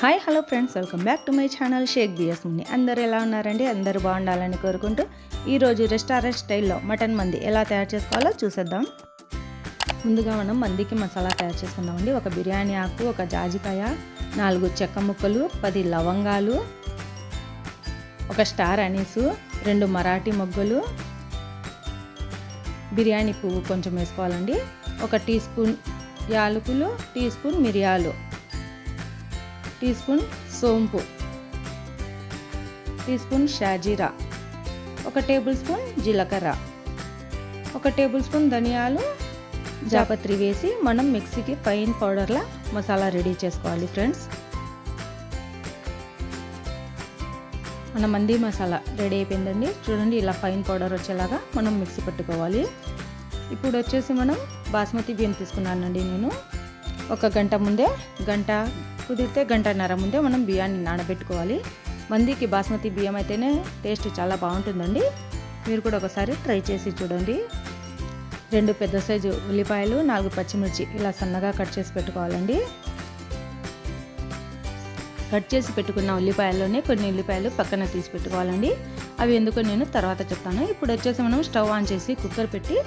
Hi hello friends welcome back to my channel Shaik BS Muni అందరు ఎలా ఉన్నారండి? అందరూ బాగుండాలని కోరుకుంటూ ఈరోజు రెస్టారెంట్ స్టైల్లో మటన్ మంది ఎలా తయారు చేసుకోవాలో చూసేద్దాం. ముందుగా మనం మందికి మసాలా తయారు చేసుకుందామండి. ఒక బిర్యానీ ఆకు ఒక జాజికాయ నాలుగు చెక్క ముక్కలు పది లవంగాలు ఒక స్టార్ అనీసు రెండు మరాఠీ మొగ్గలు. బిర్యానీ పువ్వు కొంచెం వేసుకోవాలండి. ఒక టీ స్పూన్ యాలకులు టీ స్పూన్ మిరియాలు. టీ స్పూన్ సోంపు టీ స్పూన్ షాజీరా ఒక టేబుల్ స్పూన్ జీలకర్ర ఒక టేబుల్ స్పూన్ ధనియాలు జాపత్రి వేసి మనం మిక్సీకి ఫైన్ పౌడర్లా మసాలా రెడీ చేసుకోవాలి ఫ్రెండ్స్. మన మంది మసాలా రెడీ అయిపోయిందండి. చూడండి ఇలా ఫైన్ పౌడర్ వచ్చేలాగా మనం మిక్సీ పట్టుకోవాలి. ఇప్పుడు వచ్చేసి మనం బాస్మతి బియ్యం తీసుకున్నానండి నేను. ఒక గంట ముందే గంట కుదిరితే గంటన్నర ముందే మనం బియ్యాన్ని నానబెట్టుకోవాలి. మందికి బాస్మతి బియ్యం అయితేనే టేస్ట్ చాలా బాగుంటుందండి. మీరు కూడా ఒకసారి ట్రై చేసి చూడండి. రెండు పెద్ద సైజు ఉల్లిపాయలు నాలుగు పచ్చిమిర్చి ఇలా సన్నగా కట్ చేసి పెట్టుకోవాలండి. కట్ చేసి పెట్టుకున్న ఉల్లిపాయల్లోనే కొన్ని ఉల్లిపాయలు పక్కన తీసి పెట్టుకోవాలండి. అవి ఎందుకో నేను తర్వాత చెప్తాను. ఇప్పుడు వచ్చేసి మనం స్టవ్ ఆన్ చేసి కుక్కర్ పెట్టి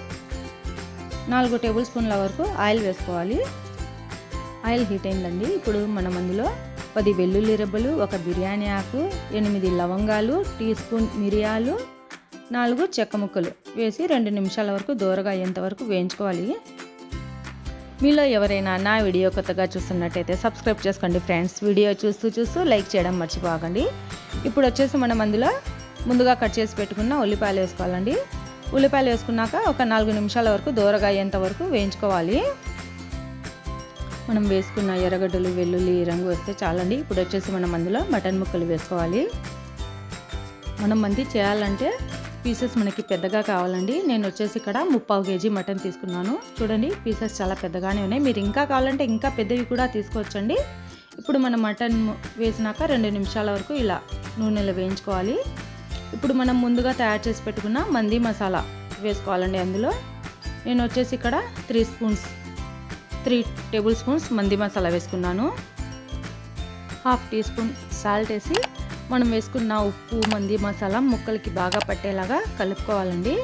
నాలుగు టేబుల్ స్పూన్ల వరకు ఆయిల్ వేసుకోవాలి. ఆయిల్ హీట్ అయిందండి. ఇప్పుడు మనం అందులో పది వెల్లుల్లి రెబ్బలు ఒక బిర్యానీ ఆకు ఎనిమిది లవంగాలు టీ స్పూన్ మిరియాలు నాలుగు చెక్క ముక్కలు వేసి రెండు నిమిషాల వరకు దూరగా అయ్యేంత వరకు వేయించుకోవాలి. మీలో ఎవరైనా నా వీడియో కొత్తగా చూస్తున్నట్టయితే సబ్స్క్రైబ్ చేసుకోండి ఫ్రెండ్స్. వీడియో చూస్తూ చూస్తూ లైక్ చేయడం మర్చిపోకండి. ఇప్పుడు వచ్చేసి మనం అందులో ముందుగా కట్ చేసి పెట్టుకున్న ఉల్లిపాయలు వేసుకోవాలండి. ఉల్లిపాయలు వేసుకున్నాక ఒక నాలుగు నిమిషాల వరకు దూరగా అయ్యేంత వరకు వేయించుకోవాలి. మనం వేసుకున్న ఎర్రగడ్డలు వెల్లుల్లి రంగు వస్తే చాలండి. ఇప్పుడు వచ్చేసి మనం అందులో మటన్ ముక్కలు వేసుకోవాలి. మనం మంది చేయాలంటే పీసెస్ మనకి పెద్దగా కావాలండి. నేను వచ్చేసి ఇక్కడ ముప్పావు కేజీ మటన్ తీసుకున్నాను. చూడండి పీసెస్ చాలా పెద్దగానే ఉన్నాయి. మీరు ఇంకా కావాలంటే ఇంకా పెద్దవి కూడా తీసుకోవచ్చండి. ఇప్పుడు మనం మటన్ వేసినాక రెండు నిమిషాల వరకు ఇలా నూనెలో వేయించుకోవాలి. ఇప్పుడు మనం ముందుగా తయారు చేసి పెట్టుకున్న మంది మసాలా వేసుకోవాలండి అందులో. నేను వచ్చేసి ఇక్కడ three spoons three tablespoons mandi masala వేసుకున్నాను. హాఫ్ టీ స్పూన్ సాల్ట్ వేసి మనం వేసుకున్న ఉప్పు మంది మసాలా ముక్కలకి బాగా పట్టేలాగా కలుపుకోవాలండి.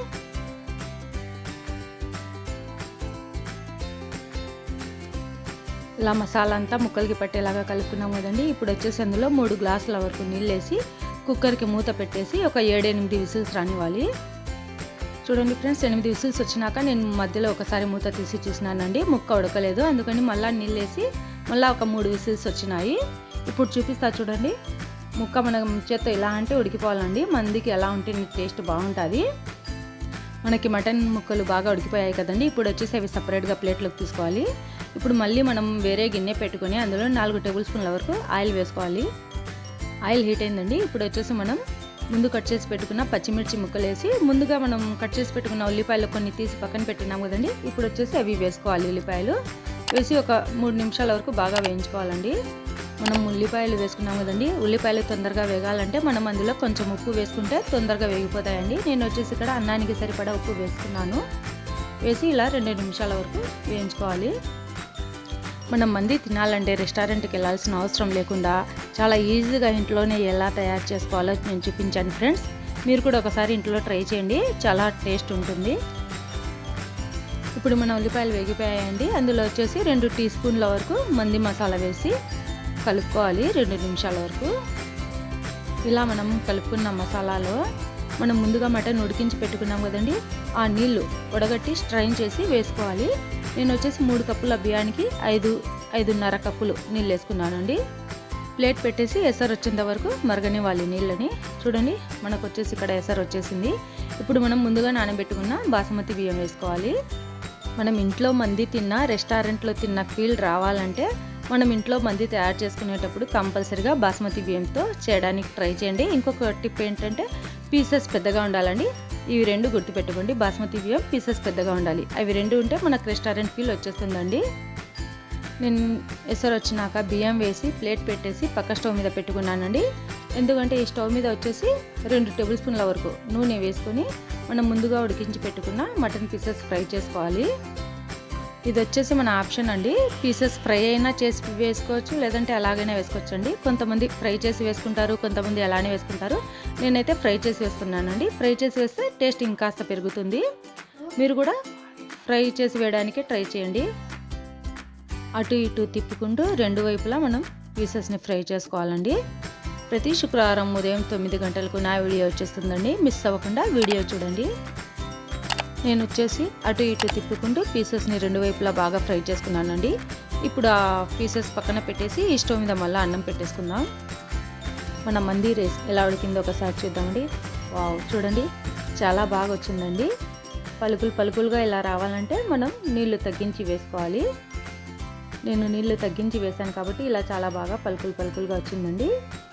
ఇలా మసాలా అంతా ముక్కలకి పట్టేలాగా కలుపుకున్నాం కదండి. ఇప్పుడు వచ్చేసి అందులో మూడు గ్లాసుల వరకు నీళ్ళు వేసి కుక్కర్కి మూత పెట్టేసి ఒక ఏడెనిమిది విసిల్స్ రానివ్వాలి. చూడండి ఫ్రెండ్స్ ఎనిమిది విసిల్స్ వచ్చినాక నేను మధ్యలో ఒకసారి మూత తీసి చూసినానండి. ముక్క ఉడకలేదు. అందుకని మళ్ళీ నీళ్ళు వేసి మళ్ళీ ఒక మూడు విసిల్స్ వచ్చినాయి. ఇప్పుడు చూపిస్తా చూడండి. ముక్క మన చేత్తో ఎలా అంటే ఉడికిపోవాలండి. మందికి ఎలా ఉంటే నీకు టేస్ట్ బాగుంటుంది. మనకి మటన్ ముక్కలు బాగా ఉడికిపోయాయి కదండి. ఇప్పుడు వచ్చేసి అవి సపరేట్గా ప్లేట్లోకి తీసుకోవాలి. ఇప్పుడు మళ్ళీ మనం వేరే గిన్నె పెట్టుకొని అందులో నాలుగు టేబుల్ స్పూన్ల వరకు ఆయిల్ వేసుకోవాలి. ఆయిల్ హీట్ అయిందండి. ఇప్పుడు వచ్చేసి మనం ముందు కట్ చేసి పెట్టుకున్న పచ్చిమిర్చి ముక్కలు వేసి ముందుగా మనం కట్ చేసి పెట్టుకున్న ఉల్లిపాయలు కొన్ని తీసి పక్కన పెట్టినాం కదండి. ఇప్పుడు వచ్చేసి అవి వేసుకోవాలి ఉల్లిపాయలు. వేసి ఒక మూడు నిమిషాల వరకు బాగా వేయించుకోవాలండి. మనం ఉల్లిపాయలు వేసుకున్నాం కదండి. ఉల్లిపాయలు తొందరగా వేగాలంటే మనం అందులో కొంచెం ఉప్పు వేసుకుంటే తొందరగా వేగిపోతాయండి. నేను వచ్చేసి ఇక్కడ అన్నానికి సరిపడా ఉప్పు వేసుకున్నాను. వేసి ఇలా రెండు నిమిషాల వరకు వేయించుకోవాలి. మనం మంది తినాలంటే రెస్టారెంట్కి వెళ్ళాల్సిన అవసరం లేకుండా చాలా ఈజీగా ఇంట్లోనే ఎలా తయారు చేసుకోవాలో నేను చూపించాను ఫ్రెండ్స్ మీరు కూడా ఒకసారి ఇంట్లో ట్రై చేయండి. చాలా టేస్ట్ ఉంటుంది. ఇప్పుడు మన ఉల్లిపాయలు వేగిపోయాయండి. అందులో వచ్చేసి రెండు టీ స్పూన్ల వరకు మంది మసాలా వేసి కలుపుకోవాలి రెండు నిమిషాల వరకు. ఇలా మనం కలుపుకున్న మసాలాలో మనం ముందుగా మటన్ ఉడికించి పెట్టుకున్నాం కదండి. ఆ నీళ్ళు వడగట్టి స్ట్రైన్ చేసి వేసుకోవాలి. నేను వచ్చేసి మూడు కప్పుల బియ్యానికి ఐదు ఐదున్నర కప్పులు నీళ్ళు వేసుకున్నానండి. ప్లేట్ పెట్టేసి ఎసరు వచ్చేంత వరకు మరగనివ్వాలి నీళ్ళని చూడండి మనకు వచ్చేసి ఇక్కడ ఎసరు వచ్చేసింది. ఇప్పుడు మనం ముందుగా నానబెట్టుకున్న బాసుమతి బియ్యం వేసుకోవాలి. మనం ఇంట్లో మంది తిన్న రెస్టారెంట్లో తిన్న ఫీల్ రావాలంటే మనం ఇంట్లో మంది తయారు చేసుకునేటప్పుడు కంపల్సరీగా బాస్మతి బియ్యంతో చేయడానికి ట్రై చేయండి. ఇంకొక టిప్ ఏంటంటే పీసెస్ పెద్దగా ఉండాలండి. ఇవి రెండు గుర్తుపెట్టుకోండి. బాస్మతి బియ్యం పీసెస్ పెద్దగా ఉండాలి. అవి రెండు ఉంటే మనకు రెస్టారెంట్ ఫీల్ వచ్చేస్తుందండి. నేను ఎసరు వచ్చినాక బియ్యం వేసి ప్లేట్ పెట్టేసి పక్క స్టవ్ మీద పెట్టుకున్నానండి. ఎందుకంటే ఈ స్టవ్ మీద వచ్చేసి రెండు టేబుల్ స్పూన్ల వరకు నూనె వేసుకొని మనం ముందుగా ఉడికించి పెట్టుకున్న మటన్ పీసెస్ ఫ్రై చేసుకోవాలి. ఇది వచ్చేసి మన ఆప్షన్ అండి. పీసెస్ ఫ్రై అయినా చేసి వేసుకోవచ్చు లేదంటే అలాగైనా వేసుకోవచ్చు అండి కొంతమంది ఫ్రై చేసి వేసుకుంటారు కొంతమంది అలానే వేసుకుంటారు. నేనైతే ఫ్రై చేసి వేస్తున్నానండి. ఫ్రై చేసి వేస్తే టేస్ట్ ఇంకాస్త పెరుగుతుంది. మీరు కూడా ఫ్రై చేసి వేయడానికి ట్రై చేయండి. అటు ఇటు తిప్పుకుంటూ రెండు వైపులా మనం పీసెస్ని ఫ్రై చేసుకోవాలండి. ప్రతి శుక్రవారం ఉదయం తొమ్మిది గంటలకు నా వీడియో వచ్చేస్తుందండి. మిస్ అవ్వకుండా వీడియో చూడండి. నేను వచ్చేసి అటు ఇటు తిప్పుకుంటూ పీసెస్ని రెండు వైపులా బాగా ఫ్రై చేసుకున్నానండి. ఇప్పుడు ఆ పీసెస్ పక్కన పెట్టేసి ఈ స్టవ్ మీద మళ్ళీ అన్నం పెట్టేసుకుందాం. మన మంది రైస్ ఎలా ఉడికిందో ఒకసారి చూద్దామండి. వావ్ చూడండి. చాలా బాగా వచ్చిందండి. పలుకులు పలుకులుగా ఇలా రావాలంటే మనం నీళ్ళు తగ్గించి వేసుకోవాలి. నేను నీళ్ళు తగ్గించి వేసాను కాబట్టి ఇలా చాలా బాగా పలుకులు పలుకులుగా వచ్చిందండి.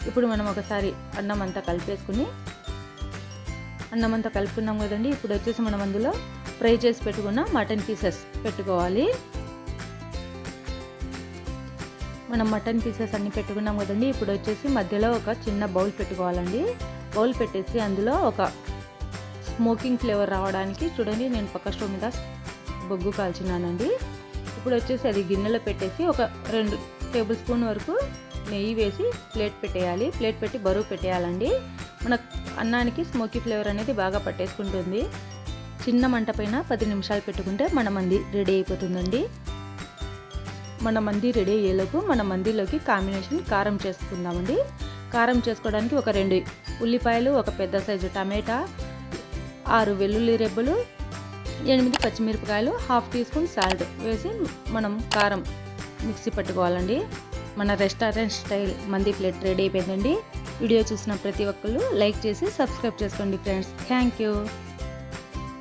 ఇప్పుడు మనం ఒకసారి అన్నం అంతా కలిపేసుకుని అన్నం అంతా కలుపుకున్నాం కదండి. ఇప్పుడు వచ్చేసి మనం అందులో ఫ్రై చేసి పెట్టుకున్న మటన్ పీసెస్ పెట్టుకోవాలి. మనం మటన్ పీసెస్ అన్నీ పెట్టుకున్నాం కదండి. ఇప్పుడు వచ్చేసి మధ్యలో ఒక చిన్న బౌల్ పెట్టుకోవాలండి. బౌల్ పెట్టేసి అందులో ఒక స్మోకింగ్ ఫ్లేవర్ రావడానికి చూడండి నేను పక్క స్టవ్ మీద బొగ్గు కాల్చినానండి ఇప్పుడు వచ్చేసి అది గిన్నెలో పెట్టేసి ఒక రెండు టేబుల్ స్పూన్ వరకు నెయ్యి వేసి ప్లేట్ పెట్టేయాలి. ప్లేట్ పెట్టి బరువు పెట్టేయాలండి. మన అన్నానికి స్మోకీ ఫ్లేవర్ అనేది బాగా పట్టేసుకుంటుంది. చిన్న మంట పైన పది నిమిషాలు పెట్టుకుంటే మన మంది రెడీ అయిపోతుందండి. మన మంది రెడీ అయ్యేలోపు మన మందిలోకి కాంబినేషన్ కారం చేసుకుందామండి. కారం చేసుకోవడానికి ఒక రెండు ఉల్లిపాయలు ఒక పెద్ద సైజు టమాటా ఆరు వెల్లుల్లి రెబ్బలు ఎనిమిది పచ్చిమిరపకాయలు హాఫ్ టీ స్పూన్ సాల్ట్ వేసి మనం కారం మిక్సీ పట్టుకోవాలండి. మన restaurant style mandi plate ready అయిపోయిందండి. వీడియో చూసిన ప్రతి ఒక్కరు లైక్ చేసి సబ్స్క్రైబ్ చేసుకోండి ఫ్రెండ్స్. Thank you.